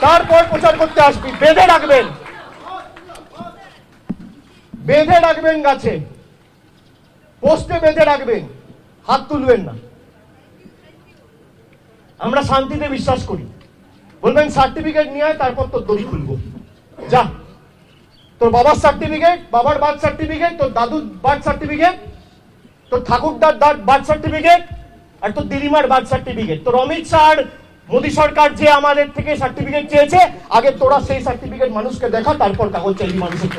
তারপর প্রচার করতে আসবি। বেঁধে রাখবেন। বেঁধে রাখবেন গাছে। পোস্টে বেঁধে রাখবেন। হাত তুলবেন না। আমরা শান্তিতে বিশ্বাস করি। বলবেন, সার্টিফিকেট নিয়ে তারপর তোর দড়ি খুলবো। যা। তোর বাবার সার্টিফিকেট, বাবার বার্থ সার্টিফিকেট, তোর দাদুর বার্থ সার্টিফিকেট, তোর ঠাকুরদার বার্থ সার্টিফিকেট, আর তোর দিদিমার বার্থ সার্টিফিকেট। তোর অমিত শাহ মোদী সরকার যে আমাদের থেকে সার্টিফিকেট চেয়েছে, আগে তোরা সেই সার্টিফিকেট মানুষকে দেখা, তারপর কাগজ চাইবি মানুষের